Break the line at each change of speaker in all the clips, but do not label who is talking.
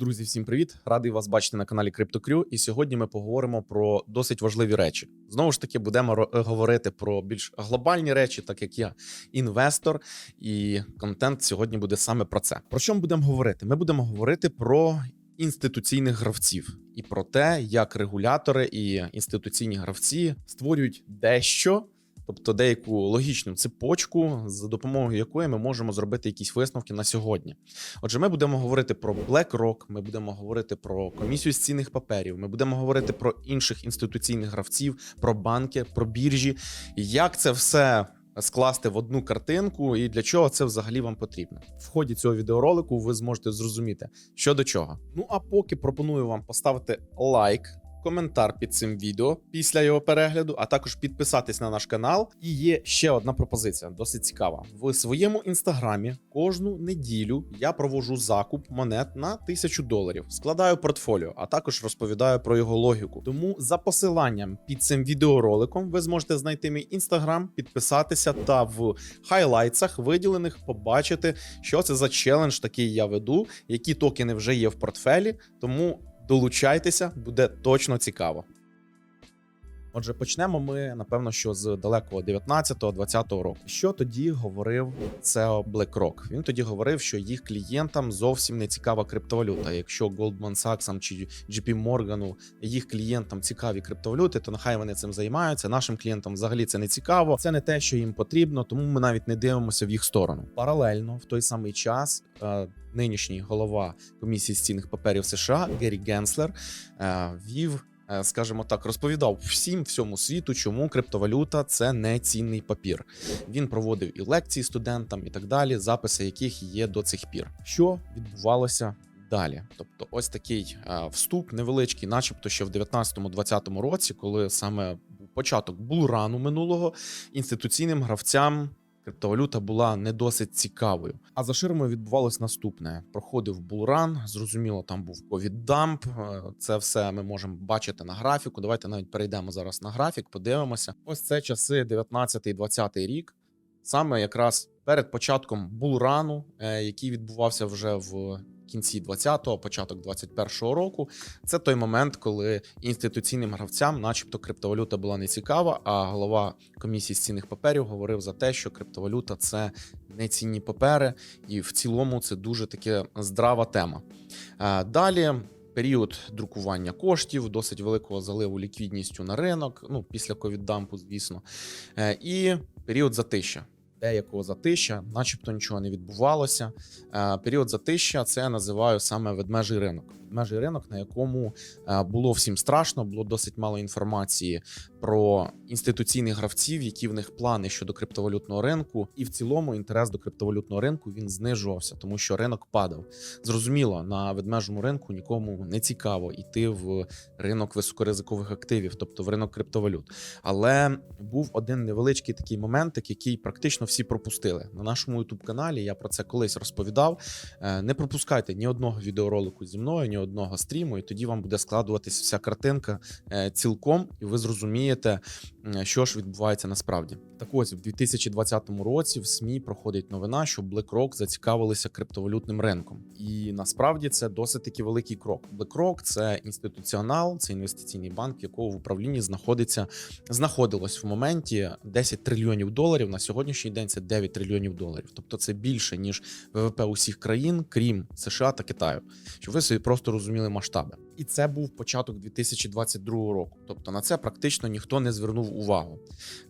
Друзі, всім привіт! Радий вас бачити на каналі CryptoCrew. І сьогодні ми поговоримо про досить важливі речі. Знову ж таки, будемо говорити про більш глобальні речі, так як я інвестор, і контент сьогодні буде саме про це. Про що ми будемо говорити? Ми будемо говорити про інституційних гравців і про те, як регулятори і інституційні гравці створюють дещо. Тобто деяку логічну цепочку, за допомогою якої ми можемо зробити якісь висновки на сьогодні. Отже, ми будемо говорити про BlackRock, ми будемо говорити про комісію з цінних паперів, ми будемо говорити про інших інституційних гравців, про банки, про біржі, як це все. Скласти в одну картинку, і для чого це взагалі вам потрібно. В ході цього відеоролику ви зможете зрозуміти, що до чого. Ну а поки пропоную вам поставити лайк, коментар під цим відео після його перегляду, а також підписатись на наш канал. І є ще одна пропозиція, досить цікава. В своєму інстаграмі кожну неділю я провожу закуп монет на тисячу доларів, складаю портфоліо, а також розповідаю про його логіку. Тому за посиланням під цим відеороликом ви зможете знайти мій інстаграм, підписатися та в хайлайтсах виділених побачити, що це за челендж такий я веду, які токени вже є в портфелі. Тому долучайтеся, буде точно цікаво. Отже, почнемо ми напевно, що з далекого 19-20 року. Що тоді говорив CEO BlackRock? Він тоді говорив, що їх клієнтам зовсім не цікава криптовалюта. Якщо Goldman Sachs чи JP Morgan їх клієнтам цікаві криптовалюти, то нехай вони цим займаються. Нашим клієнтам взагалі це не цікаво. Це не те, що їм потрібно, тому ми навіть не дивимося в їх сторону. Паралельно в той самий час. е, Нинішній голова комісії з цінних паперів США Геррі Генслер е, вів скажімо так, розповідав всім всьому світу, чому криптовалюта це не цінний папір. Він проводив і лекції студентам, і так далі, записи яких є до цих пір. Що відбувалося? Далі, тобто, ось такий е, вступ невеличкий, начебто, ще в 19-20 році, коли саме початок булрану минулого, інституційним гравцям криптовалюта була не досить цікавою. А за ширмою відбувалось наступне: проходив булран. Зрозуміло, там був ковід-дамп. е, Це все ми можемо бачити на графіку. Давайте навіть перейдемо зараз на графік, подивимося. Ось це часи 19-20 рік. Саме якраз перед початком булрану, е, який відбувався вже в кінці 20-го, початок 21-го року. Це той момент, коли інституційним гравцям, начебто, криптовалюта була не цікава. А голова комісії з цінних паперів говорив за те, що криптовалюта це не цінні папери, і в цілому це дуже таке здрава тема. Е, Далі. Період друкування коштів, досить великого заливу ліквідністю на ринок, ну після ковіддампу, звісно, Е, і період затища. Деякого затища, начебто нічого не відбувалося. Е, Період затища це я називаю саме ведмежий ринок. Ведмежий ринок, на якому е, було всім страшно, було досить мало інформації про інституційних гравців, які в них плани щодо криптовалютного ринку, і в цілому інтерес до криптовалютного ринку він знижувався, тому що ринок падав. Зрозуміло, на ведмежому ринку нікому не цікаво йти в ринок високоризикових активів, тобто в ринок криптовалют. Але був один невеличкий такий моментик, який практично всі пропустили. На нашому youtube каналі я про це колись розповідав. Е, Не пропускайте ні одного відеоролику зі мною, ні одного стріму, і тоді вам буде складуватись вся картинка е, цілком, і ви зрозумієте, що ж відбувається насправді. Так ось, в 2020 році в СМІ проходить новина, що BlackRock зацікавилися криптовалютним ринком. І насправді це досить таки великий крок. BlackRock – це інституціонал, це інвестиційний банк, якого в управлінні знаходиться знаходилось в моменті 10 трильйонів доларів. На сьогоднішній день це 9 трильйонів доларів. Тобто це більше ніж ВВП усіх країн, крім США та Китаю. Щоб ви собі просто розуміли масштаби. І це був початок 2022 року. Тобто на це практично ніхто не звернув увагу.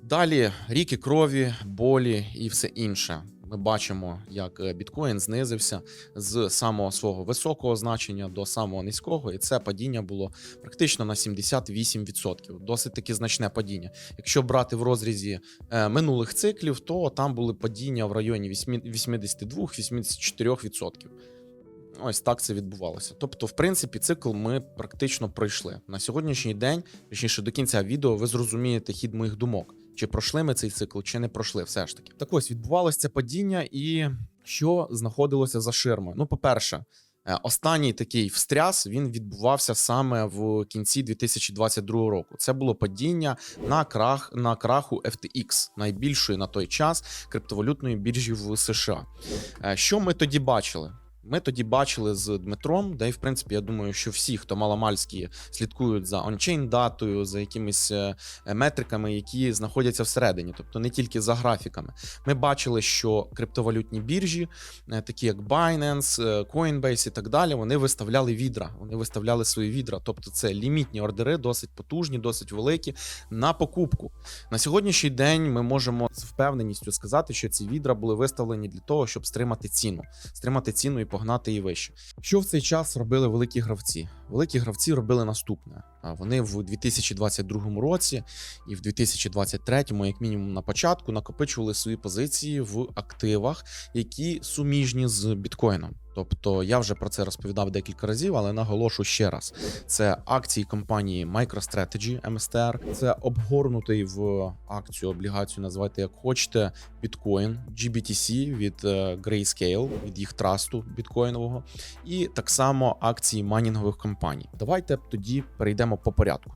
Далі ріки крові, болі і все інше. Ми бачимо, як е, біткоін знизився з самого свого високого значення до самого низького, і це падіння було практично на 78%. Досить таки значне падіння. Якщо брати в розрізі е, минулих циклів, то там були падіння в районі 82-84%. Ось так це відбувалося. Тобто, в принципі, цикл ми практично пройшли. На сьогоднішній день, точніше, до кінця відео, ви зрозумієте хід моїх думок. Чи пройшли ми цей цикл, чи не пройшли, все ж таки. Так ось відбувалося це падіння, і що знаходилося за ширмою? Ну, по-перше, е, останній такий встряс він відбувався саме в кінці 2022 року. Це було падіння на крах на краху FTX, найбільшої на той час криптовалютної біржі в США. Е, Що ми тоді бачили? Ми тоді бачили з Дмитром, де, в принципі, я думаю, що всі, хто маломальські слідкують за ончейн датою, за якимись е, метриками, які знаходяться всередині, тобто не тільки за графіками. Ми бачили, що криптовалютні біржі, е, такі як Binance, е, Coinbase і так далі, вони виставляли відра. Вони виставляли свої відра. Тобто, це лімітні ордери, досить потужні, досить великі на покупку. На сьогоднішній день ми можемо з впевненістю сказати, що ці відра були виставлені для того, щоб стримати ціну, стримати ціну і погнати її вище. Що в цей час робили великі гравці? Великі гравці робили наступне: вони в 2022 році і в 2023, як мінімум на початку, накопичували свої позиції в активах, які суміжні з біткоїном. Тобто я вже про це розповідав декілька разів, але наголошу ще раз: це акції компанії MicroStrategy MSTR, це обгорнутий в акцію облігацію, називайте як хочете, біткоін GBTC від е, Grayscale, від їх трасту біткоїнового, і так само акції майнінгових компаній. Давайте тоді перейдемо по порядку.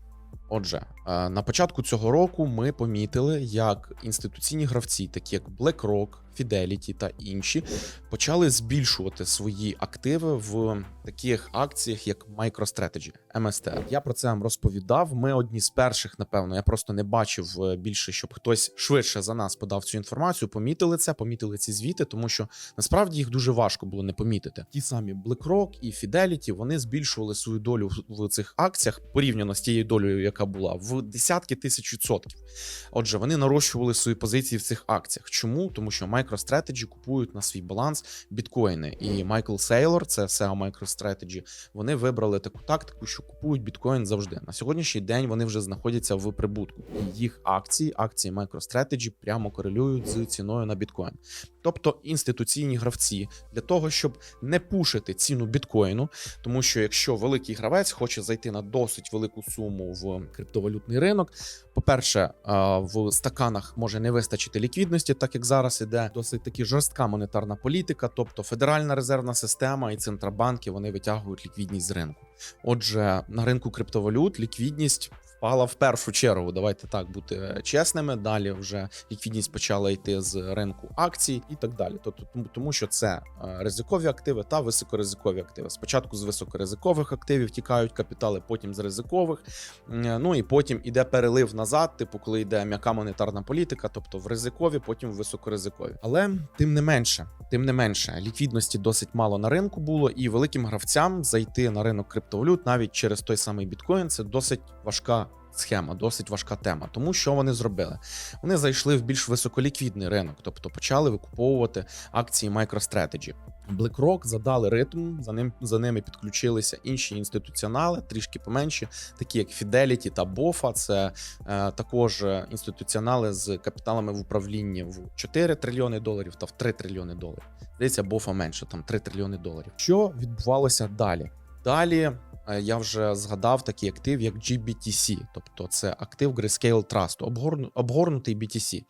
Отже, е, на початку цього року ми помітили, як інституційні гравці, такі як BlackRock, Fidelity та інші, почали збільшувати свої активи в таких акціях, як MicroStrategy, MSTR. Я про це вам розповідав. Ми одні з перших, напевно, я просто не бачив е, більше, щоб хтось швидше за нас подав цю інформацію. Помітили це, помітили ці звіти, тому що насправді їх дуже важко було не помітити. Ті самі BlackRock і Fidelity, вони збільшували свою долю в- цих акціях порівняно з тією долею, яка була в десятки тисяч відсотків. Отже, вони нарощували свої позиції в цих акціях. Чому? Тому що MicroStrategy купують на свій баланс біткоїни. І Майкл Сейлор, це SEO MicroStrategy, вони вибрали таку тактику, що купують біткоін завжди. На сьогоднішній день вони вже знаходяться в прибутку. І їх акції, акції MicroStrategy прямо корелюють з ціною на біткоін. Тобто інституційні гравці для того, щоб не пушити ціну біткоїну, тому що якщо великий гравець хоче зайти на досить велику суму в криптовалютний ринок, по-перше, в стаканах може не вистачити ліквідності, так як зараз іде досить таки жорстка монетарна політика, тобто Федеральна резервна система і центробанки вони витягують ліквідність з ринку. Отже, на ринку криптовалют ліквідність впала в першу чергу. Давайте так бути чесними. Далі вже ліквідність почала йти з ринку акцій і так далі. Тобто, тому, що це е, ризикові активи та високоризикові активи. Спочатку з високоризикових активів тікають капітали, потім з ризикових. Ну і потім іде перелив назад, типу, коли йде м'яка монетарна політика, тобто в ризикові, потім в високоризикові. Але тим не менше, тим не менше, ліквідності досить мало на ринку було, і великим гравцям зайти на ринок криптовалют навіть через той самий біткоін це досить важка. Схема досить важка тема. Тому що вони зробили? Вони зайшли в більш високоліквідний ринок, тобто почали викуповувати акції MicroStrategy. BlackRock задали ритм, за ним за ними підключилися інші інституціонали, трішки поменші, такі як Fidelity та BOFA. Це е, також е, інституціонали з капіталами в управлінні в 4 трильйони доларів та в 3 трильйони доларів. Здається, BOFA менше, там 3 трильйони доларів. Що відбувалося далі? Далі я вже згадав такий актив, як GBTC, тобто це актив Grayscale Trust, обгорну- обгорнутий BTC.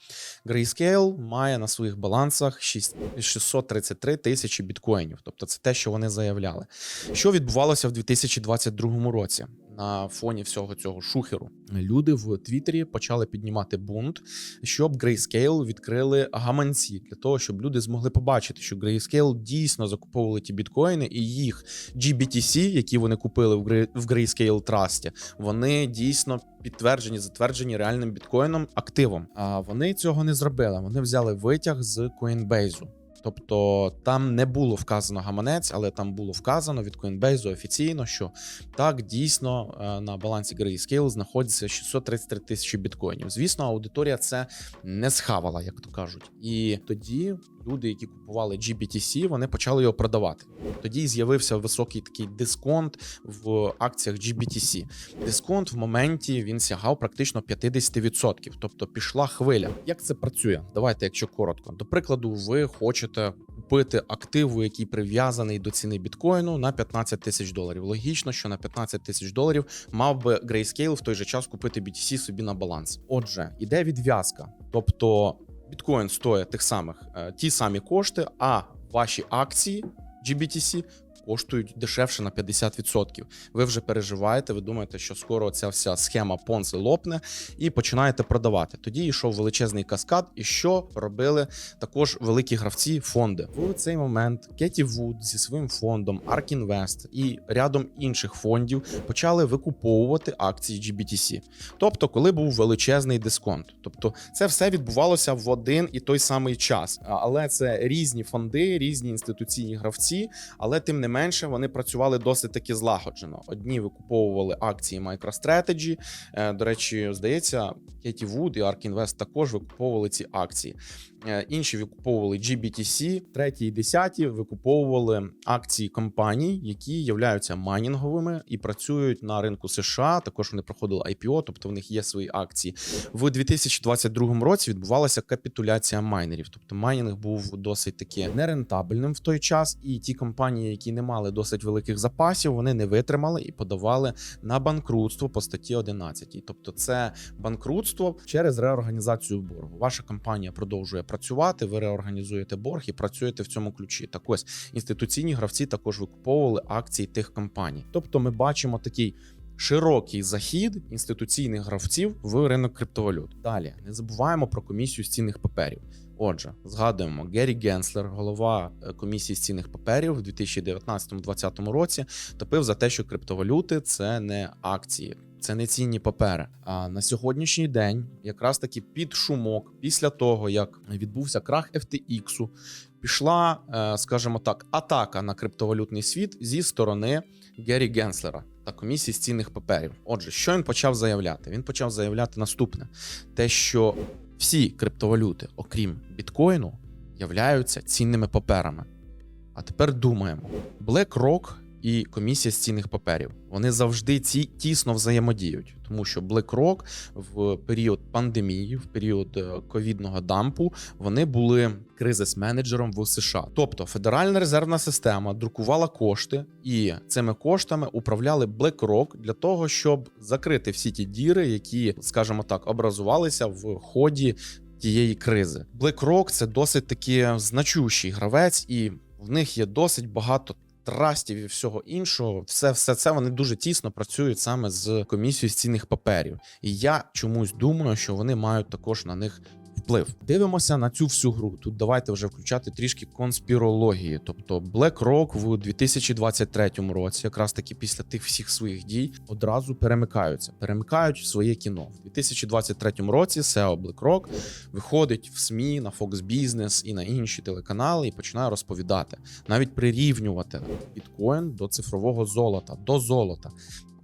Grayscale має на своїх балансах 6 633 тисячі біткоїнів, тобто це те, що вони заявляли. Що відбувалося в 2022 році? На фоні всього цього шухеру люди в Твіттері почали піднімати бунт, щоб Grayscale відкрили гаманці для того, щоб люди змогли побачити, що Grayscale дійсно закуповували ті біткоїни, і їх GBTC, які вони купили в Gray- в Grayscale Trust, вони дійсно підтверджені, затверджені реальним біткоїном активом. А вони цього не зробили. Вони взяли витяг з Coinbase. Тобто там не було вказано гаманець, але там було вказано від Coinbase офіційно, що так дійсно е, на балансі Grayscale знаходиться 633 тисячі біткоїнів. Звісно, аудиторія це не схавала, як то кажуть. І тоді люди, які купували GBTC, вони почали його продавати. Тоді з'явився високий такий дисконт в акціях GBTC. Дисконт в моменті він сягав практично 50%, тобто пішла хвиля. Як це працює? Давайте, якщо коротко. До прикладу, ви хочете купити активу, який прив'язаний до ціни біткоїну на 15 тисяч доларів. Логічно, що на 15 тисяч доларів мав би Grayscale в той же час купити BTC собі на баланс. Отже, іде відв'язка, тобто біткоін стоїть тих самих е, ті самі кошти, а ваші акції GBTC коштують дешевше на 50%. Ви вже переживаєте, ви думаєте, що скоро ця вся схема Понзи лопне і починаєте продавати. Тоді йшов величезний каскад, і що робили також великі гравці фонди. В цей момент Кеті Вуд зі своїм фондом ARK Invest і рядом інших фондів почали викуповувати акції GBTC. Тобто, коли був величезний дисконт. Тобто, це все відбувалося в один і той самий час. Але це різні фонди, різні інституційні гравці, але тим не менше вони працювали досить таки злагоджено. Одні викуповували акції MicroStrategy. Е, До речі, здається, Кеті Вуд і ARK Invest також викуповували ці акції. Е, Інші викуповували GBTC, треті і десяті викуповували акції компаній, які являються майнінговими і працюють на ринку США. Також вони проходили IPO, тобто в них є свої акції. В 2022 році відбувалася капітуляція майнерів. Тобто майнінг був досить таки нерентабельним в той час, і ті компанії, які не мали досить великих запасів, вони не витримали і подавали на банкрутство по статті 11. Тобто, це банкрутство через реорганізацію боргу. Ваша компанія продовжує працювати, ви реорганізуєте борг і працюєте в цьому ключі. Так ось інституційні гравці також викуповували акції тих компаній. Тобто, ми бачимо такий. Широкий захід інституційних гравців в ринок криптовалют. Далі не забуваємо про комісію з цінних паперів. Отже, згадуємо Геррі Генслер, голова е, комісії з цінних паперів в 2019-2020 році, топив за те, що криптовалюти це не акції, це не цінні папери. А на сьогоднішній день, якраз таки під шумок, після того як відбувся крах FTX, пішла, е, скажімо так, атака на криптовалютний світ зі сторони Геррі Генслера та комісії з цінних паперів. Отже, що він почав заявляти? Він почав заявляти наступне: те, що всі криптовалюти, окрім біткоїну, являються цінними паперами. А тепер думаємо: BlackRock і комісія з цінних паперів вони завжди ці тісно взаємодіють, тому що BlackRock в період пандемії, в період е, ковідного дампу, вони були кризис-менеджером в США. Тобто Федеральна резервна система друкувала кошти, і цими коштами управляли BlackRock для того, щоб закрити всі ті діри, які, скажімо так, образувалися в ході тієї кризи. BlackRock – це досить таки значущий гравець, і в них є досить багато. Трастів і всього іншого, все, все це вони дуже тісно працюють саме з комісією з цінних паперів. І я чомусь думаю, що вони мають також на них вплив. Дивимося на цю всю гру. Тут давайте вже включати трішки конспірології. Тобто BlackRock в 2023 році, якраз таки після тих всіх своїх дій, одразу перемикаються, перемикають в своє кіно. В 2023 році SEO BlackRock виходить в СМІ на Fox Business і на інші телеканали і починає розповідати, навіть прирівнювати біткоін до цифрового золота, до золота.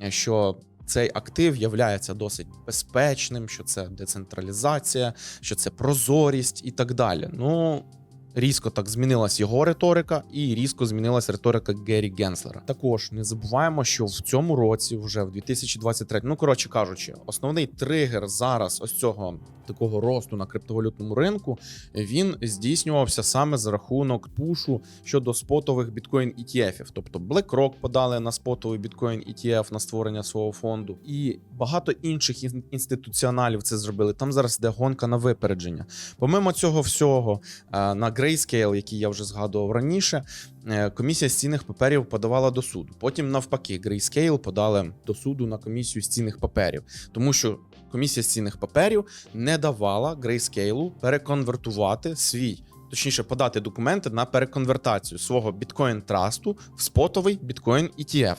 Що цей актив являється досить безпечним, що це децентралізація, що це прозорість і так далі. Ну. Різко так змінилась його риторика, і різко змінилась риторика Геррі Генслера. Також не забуваємо, що в цьому році, вже в 2023, ну коротше кажучи, основний тригер зараз ось цього такого росту на криптовалютному ринку він здійснювався саме за рахунок пушу щодо спотових біткоін ETF. Тобто BlackRock подали на спотовий біткоін ETF на створення свого фонду, і багато інших інституціоналів це зробили. Там зараз йде гонка на випередження. Помимо цього всього, е, на Grayscale, який я вже згадував раніше, е, комісія з цінних паперів подавала до суду. Потім, навпаки, Grayscale подали до суду на комісію з цінних паперів, тому що комісія з цінних паперів не давала Grayscale переконвертувати свій. Точніше, подати документи на переконвертацію свого біткоін трасту в спотовий біткоін ETF.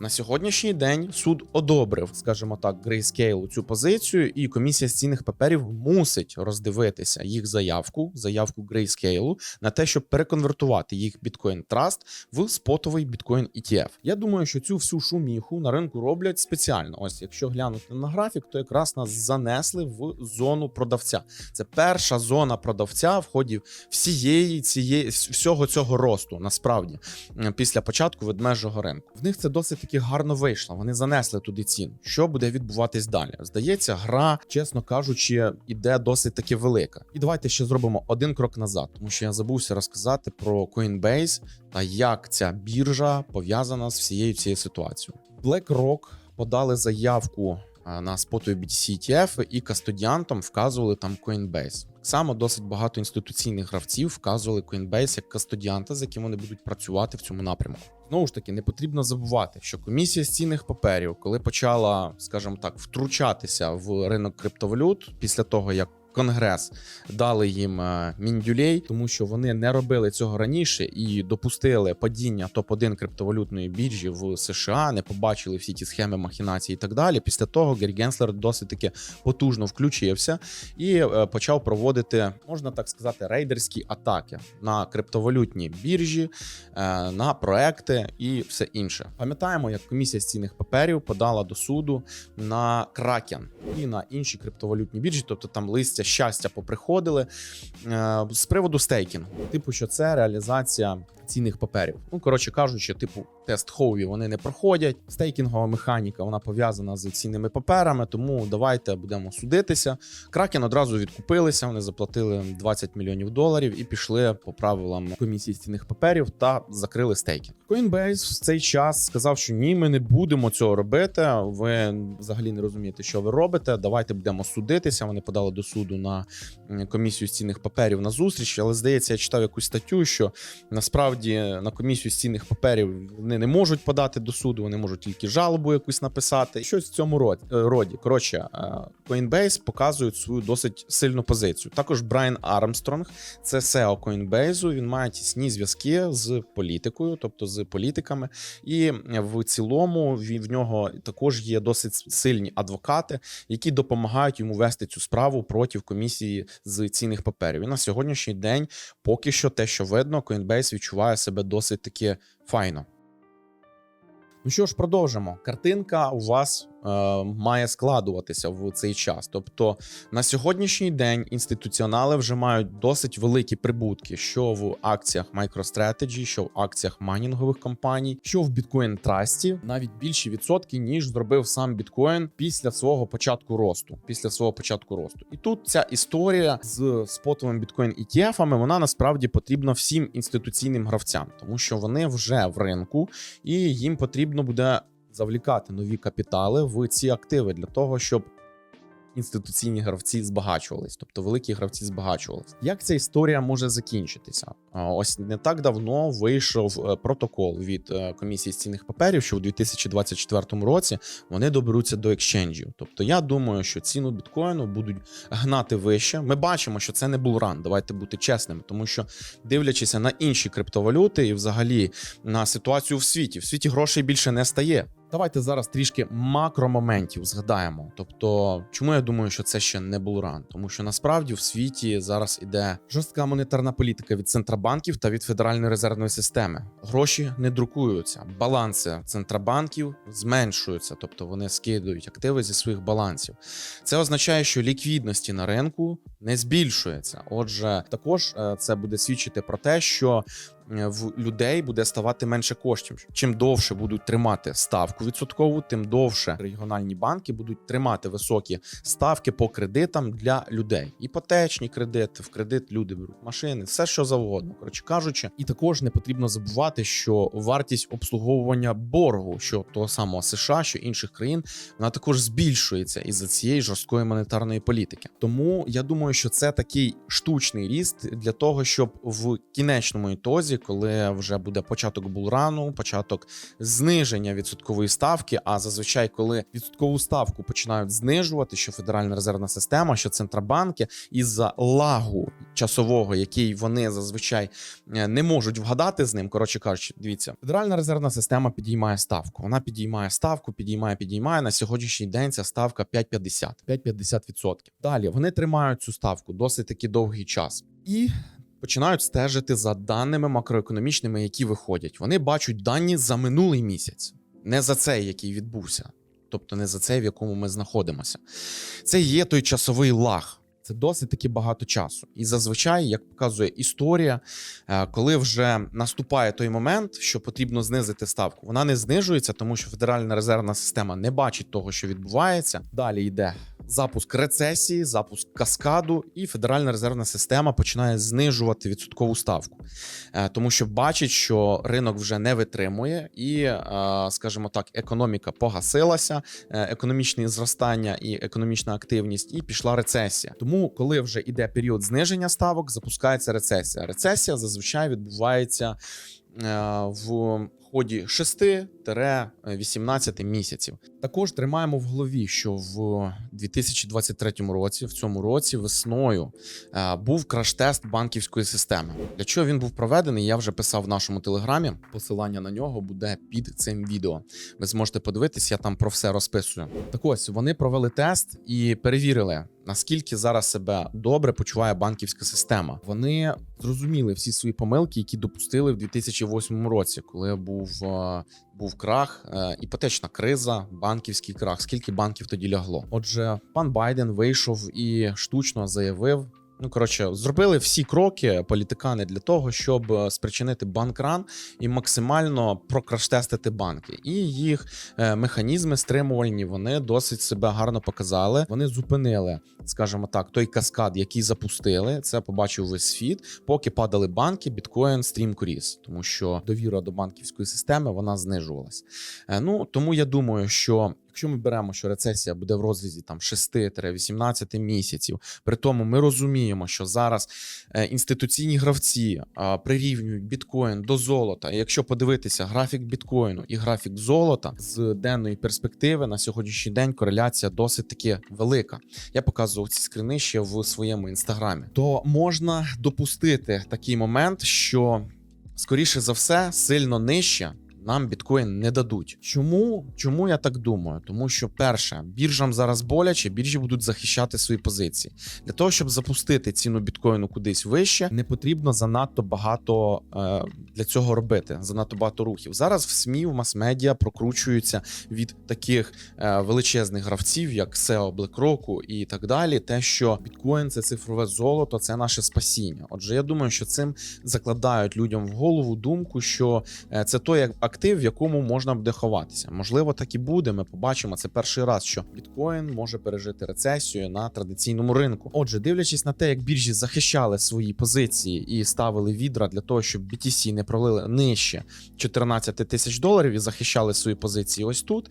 На сьогоднішній день суд одобрив, скажімо так, Grayscale цю позицію, і комісія з цінних паперів мусить роздивитися їх заявку, заявку Grayscale, на те, щоб переконвертувати їх біткоін траст в спотовий біткоін ETF. Я думаю, що цю всю шуміху на ринку роблять спеціально. Ось, якщо глянути на графік, то якраз нас занесли в зону продавця. Це перша зона продавця в ході всієї цієї всього цього росту, насправді, після початку ведмежого ринку. В них це досить таки гарно вийшло. Вони занесли туди ціну. Що буде відбуватись далі? Здається, гра, чесно кажучи, іде досить таки велика. І давайте ще зробимо один крок назад, тому що я забувся розказати про Coinbase та як ця біржа пов'язана з всією цією ситуацією. BlackRock подали заявку на спотові BTC ETF і кастодіантом вказували там Coinbase. Так само досить багато інституційних гравців вказували Coinbase як кастодіанта, з яким вони будуть працювати в цьому напрямку. Знову ж таки, не потрібно забувати, що комісія з цінних паперів, коли почала, скажімо так, втручатися в ринок криптовалют після того, як Конгрес дали їм е, міндюлей, тому що вони не робили цього раніше і допустили падіння топ-1 криптовалютної біржі в США, не побачили всі ті схеми махінації і так далі. Після того Гері Генслер досить таки потужно включився і е, почав проводити, можна так сказати, рейдерські атаки на криптовалютні біржі, е, на проекти і все інше. Пам'ятаємо, як комісія з цінних паперів подала до суду на Кракен і на інші криптовалютні біржі, тобто там листя щастя поприходили е, з приводу стейкінгу. Типу, що це реалізація цінних паперів. Ну коротше кажучи, типу, тест Хоуві вони не проходять. Стейкінгова механіка вона пов'язана з цінними паперами, тому давайте будемо судитися. Кракен одразу відкупилися. Вони заплатили 20 мільйонів доларів і пішли по правилам комісії з цінних паперів та закрили стейкінг. Coinbase в цей час сказав, що ні, ми не будемо цього робити. Ви взагалі не розумієте, що ви робите. Давайте будемо судитися. Вони подали до суду на комісію з цінних паперів на зустріч. Але здається, я читав якусь статтю, що насправді на комісію з цінних паперів вони не можуть подати до суду, вони можуть тільки жалобу якусь написати. Щось в цьому роді. е. Коротше, е, Coinbase показують свою досить сильну позицію. Також Брайан Армстронг, це SEO Coinbase, Він має тісні зв'язки з політикою, тобто з політиками, і в цілому в нього також є досить сильні адвокати, які допомагають йому вести цю справу проти комісії з цінних паперів. І на сьогоднішній день поки що те, що видно, Coinbase відчуває себе досить таки файно. Ну що ж, продовжимо. Картинка у вас має складуватися в цей час. Тобто на сьогоднішній день інституціонали вже мають досить великі прибутки, що в акціях MicroStrategy, що в акціях майнінгових компаній, що в Bitcoin Trust, навіть більші відсотки, ніж зробив сам біткоін після свого початку росту. Після свого початку росту. І тут ця історія з спотовим біткоін ETF-ами, вона насправді потрібна всім інституційним гравцям, тому що вони вже в ринку і їм потрібно буде завлікати нові капітали в ці активи для того, щоб інституційні гравці збагачувались, тобто великі гравці збагачувались. Як ця історія може закінчитися? Ось не так давно вийшов е, протокол від е, комісії з цінних паперів, що у 2024 році вони доберуться до екшенджів. Тобто, я думаю, що ціну біткоїну будуть гнати вище. Ми бачимо, що це не був ран. Давайте бути чесними, тому що дивлячись на інші криптовалюти і взагалі на ситуацію в світі, в світі грошей більше не стає. Давайте зараз трішки макромоментів згадаємо. Тобто, чому я думаю, що це ще не був ран? Тому що насправді в світі зараз іде жорстка монетарна політика від центробанків та від Федеральної резервної системи. Гроші не друкуються, баланси центробанків зменшуються, тобто вони скидують активи зі своїх балансів. Це означає, що ліквідності на ринку не збільшується. Отже, також е, це буде свідчити про те, що в людей буде ставати менше коштів. Чим довше будуть тримати ставку відсоткову, тим довше регіональні банки будуть тримати високі ставки по кредитам для людей. Іпотечні кредити, в кредит люди беруть машини, все що завгодно. Коротше кажучи, і також не потрібно забувати, що вартість обслуговування боргу, що того самого США, що інших країн, вона також збільшується із-за цієї жорсткої монетарної політики. Тому я думаю, що це такий штучний ріст для того, щоб в кінечному ітозі, коли вже буде початок булрану, початок зниження відсоткової ставки. А зазвичай, коли відсоткову ставку починають знижувати, що Федеральна резервна система, що центробанки, із-за лагу часового, який вони зазвичай е, не можуть вгадати з ним. Коротше кажучи, дивіться, Федеральна резервна система підіймає ставку. Вона підіймає ставку, підіймає, підіймає. На сьогоднішній день ця ставка 5,50. 5,50%. Далі вони тримають цю ставку досить таки довгий час. І починають стежити за даними макроекономічними, які виходять. Вони бачать дані за минулий місяць, не за цей, який відбувся, тобто не за цей, в якому ми знаходимося. Це є той часовий лаг. Це досить таки багато часу. І зазвичай, як показує історія, е, коли вже наступає той момент, що потрібно знизити ставку, вона не знижується, тому що Федеральна резервна система не бачить того, що відбувається. Далі йде запуск рецесії, запуск каскаду, і Федеральна резервна система починає знижувати відсоткову ставку, Е, тому що бачить, що ринок вже не витримує, і, е, скажімо так, економіка погасилася, е, економічне зростання і економічна активність, і пішла рецесія. Тому, коли вже йде період зниження ставок, запускається рецесія. Рецесія зазвичай відбувається е, в ході 6-18 місяців. Також тримаємо в голові, що в 2023 році, в цьому році, весною е, був краш-тест банківської системи. Для чого він був проведений? Я вже писав в нашому телеграмі. Посилання на нього буде під цим відео. Ви зможете подивитись, я там про все розписую. Так ось вони провели тест і перевірили, наскільки зараз себе добре почуває банківська система. Вони зрозуміли всі свої помилки, які допустили в 2008 році, коли був, е, був крах, е, іпотечна криза, банківський крах. Скільки банків тоді лягло? Отже, пан Байден вийшов і штучно заявив. Ну, коротше, зробили всі кроки політикани для того, щоб е, спричинити банкран і максимально прокраштестити банки. І їх е, механізми стримувальні вони досить себе гарно показали. Вони зупинили, скажімо так, той каскад, який запустили. Це побачив весь світ. Поки падали банки, біткоін стрімко ріс, тому що довіра до банківської системи вона знижувалась. Е, Ну тому я думаю, що. Якщо ми беремо, що рецесія буде в розрізі там 6-18 місяців, при тому ми розуміємо, що зараз е, інституційні гравці прирівнюють біткоін до золота. І якщо подивитися графік біткоїну і графік золота з денної перспективи на сьогоднішній день кореляція досить таки велика. Я показував ці скрини ще в своєму інстаграмі. То можна допустити такий момент, що скоріше за все сильно нижче нам біткоін не дадуть. Чому? Чому я так думаю? Тому що перше, біржам зараз боляче, біржі будуть захищати свої позиції. Для того, щоб запустити ціну біткоїну кудись вище, не потрібно занадто багато е, для цього робити. Занадто багато рухів. Зараз в СМІ, в мас-медіа прокручуються від таких е, величезних гравців, як SEO BlackRock і так далі. Те, що біткоін це цифрове золото, це наше спасіння. Отже, я думаю, що цим закладають людям в голову думку, що е, це той як актив, в якому можна буде ховатися. Можливо, так і буде. Ми побачимо це перший раз, що біткоін може пережити рецесію на традиційному ринку. Отже, дивлячись на те, як біржі захищали свої позиції і ставили відра для того, щоб BTC не пролили нижче 14 тисяч доларів і захищали свої позиції. Ось тут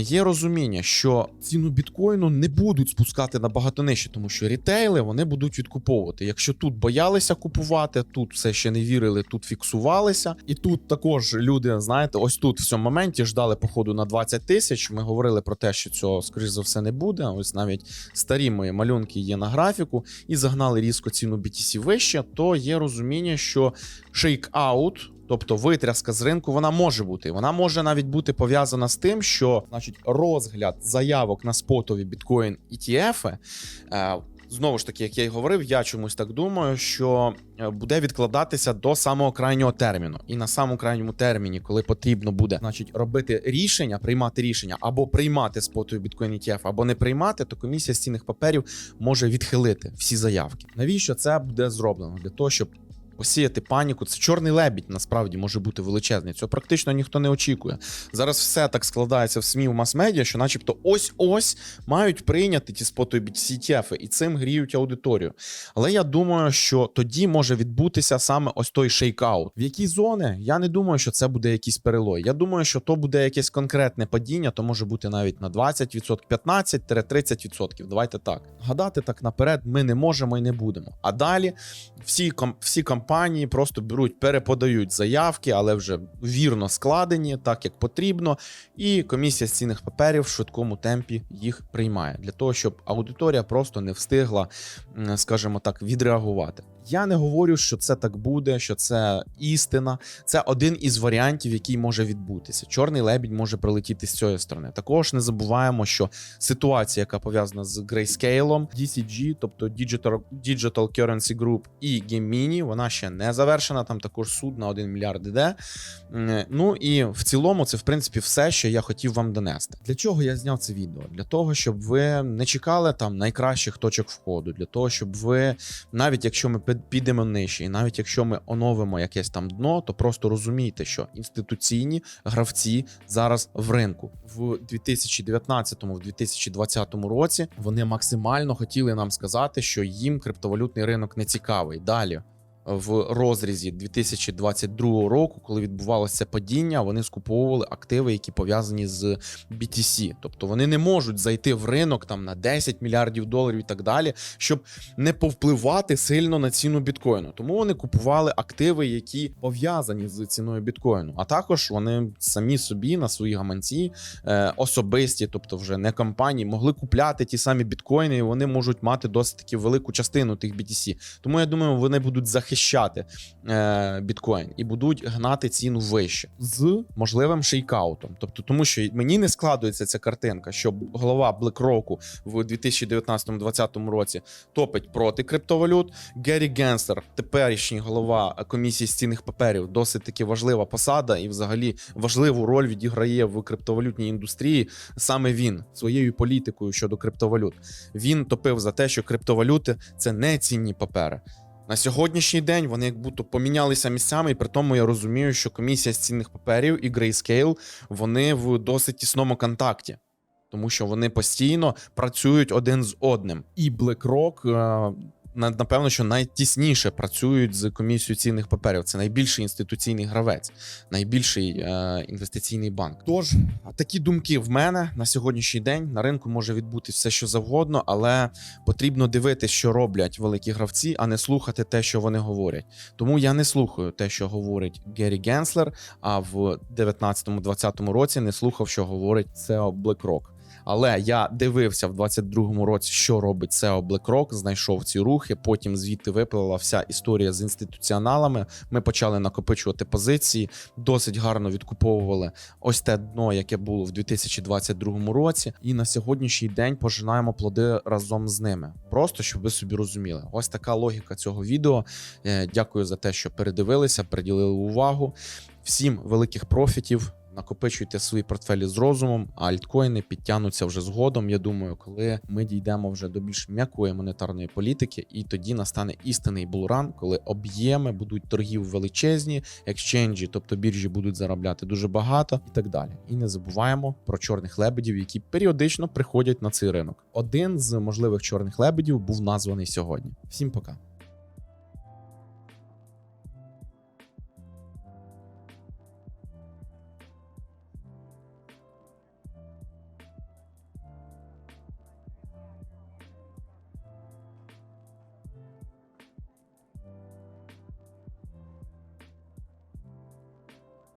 є розуміння, що ціну біткоїну не будуть спускати набагато нижче, тому що рітейли вони будуть відкуповувати. Якщо тут боялися купувати, тут все ще не вірили, тут фіксувалися, і тут також люди, знаєте, ось тут в цьому моменті ждали походу на 20 тисяч. Ми говорили про те, що цього скоріш за все не буде. Ось навіть старі мої малюнки є на графіку, і загнали різко ціну BTC вище, то є розуміння, що шейк-аут. Тобто витряска з ринку вона може бути. Вона може навіть бути пов'язана з тим, що значить розгляд заявок на спотові біткоін ETF, Знову ж таки, як я й говорив, я чомусь так думаю, що е, буде відкладатися до самого крайнього терміну. І на самому крайньому терміні, коли потрібно буде, значить, робити рішення, приймати рішення або приймати спотою біткоін ETF, або не приймати, то комісія з цінних паперів може відхилити всі заявки. Навіщо це буде зроблено? Для того, щоб посіяти паніку. Це чорний лебідь насправді може бути величезний. Цього практично ніхто не очікує. Зараз все так складається в СМІ в мас-медіа, що, начебто, ось-ось мають прийняти ті спотові ETF, і цим гріють аудиторію. Але я думаю, що тоді може відбутися саме ось той шейкаут. В які зони? Я не думаю, що це буде якийсь перелой. Я думаю, що то буде якесь конкретне падіння, то може бути навіть на 20%, 15-30%. Давайте так. Гадати так наперед ми не можемо і не будемо. А далі всі, всі компанії просто беруть, переподають заявки, але вже вірно складені, так як потрібно. І комісія з цінних паперів в швидкому темпі їх приймає для того, щоб аудиторія просто не встигла, скажімо так, відреагувати. Я не говорю, що це так буде, що це істина. Це один із варіантів, який може відбутися. Чорний лебідь може прилетіти з цієї сторони. Також не забуваємо, що ситуація, яка пов'язана з Grayscale, DCG, тобто Digital, Digital Currency Group і Gemini, вона ще не завершена. Там також суд на 1 мільярд іде. Ну і в цілому, це в принципі все, що я хотів вам донести. Для чого я зняв це відео? Для того, щоб ви не чекали там найкращих точок входу, для того, щоб ви, навіть якщо ми підемо нижче. І навіть якщо ми оновимо якесь там дно, то просто розумійте, що інституційні гравці зараз в ринку в 2019-2020 році вони максимально хотіли нам сказати, що їм криптовалютний ринок не цікавий. Далі. В розрізі 2022 року, коли відбувалося падіння, вони скуповували активи, які пов'язані з BTC. Тобто вони не можуть зайти в ринок там на 10 мільярдів доларів і так далі, щоб не повпливати сильно на ціну біткоїну. Тому вони купували активи, які пов'язані з ціною біткоїну. А також вони самі собі на свої гаманці е, особисті, тобто вже не компанії, могли купляти ті самі біткоїни, і вони можуть мати досить таки велику частину тих BTC. Тому я думаю, вони будуть захищати е, біткоін і будуть гнати ціну вище з можливим шейкаутом. Тобто, тому що мені не складується ця картинка, що голова BlackRock в 2019-2020 році топить проти криптовалют. Геррі Генсер, теперішній голова комісії з цінних паперів, досить таки важлива посада, і взагалі важливу роль відіграє в криптовалютній індустрії. Саме він своєю політикою щодо криптовалют. Він топив за те, що криптовалюти це не цінні папери. На сьогоднішній день вони як будто помінялися місцями, і при тому я розумію, що комісія з цінних паперів і Grayscale, вони в досить тісному контакті, тому що вони постійно працюють один з одним. І BlackRock, е, напевно, що найтісніше працюють з комісією цінних паперів. Це найбільший інституційний гравець, найбільший е, інвестиційний банк. Тож такі думки в мене на сьогоднішній день на ринку може відбути все, що завгодно, але потрібно дивитися, що роблять великі гравці, а не слухати те, що вони говорять. Тому я не слухаю те, що говорить Геррі Генслер. А в 19-20 році не слухав, що говорить SEO BlackRock. Але я дивився в 22-му році, що робить SEO BlackRock, знайшов ці рухи. Потім звідти виплила вся історія з інституціоналами. Ми почали накопичувати позиції, досить гарно відкуповували ось те дно, яке було в 2022 році. І на сьогоднішній день пожинаємо плоди разом з ними. Просто щоб ви собі розуміли. Ось така логіка цього відео. Е, Дякую за те, що передивилися, приділили увагу. Всім великих профітів. Накопичуйте свої портфелі з розумом, а альткоїни підтягнуться вже згодом. Я думаю, коли ми дійдемо вже до більш м'якої монетарної політики, і тоді настане істинний булран, коли об'єми будуть торгів величезні, екшенджі, тобто біржі будуть заробляти дуже багато і так далі. І не забуваємо про чорних лебедів, які періодично приходять на цей ринок. Один з можливих чорних лебедів був названий сьогодні. Всім пока.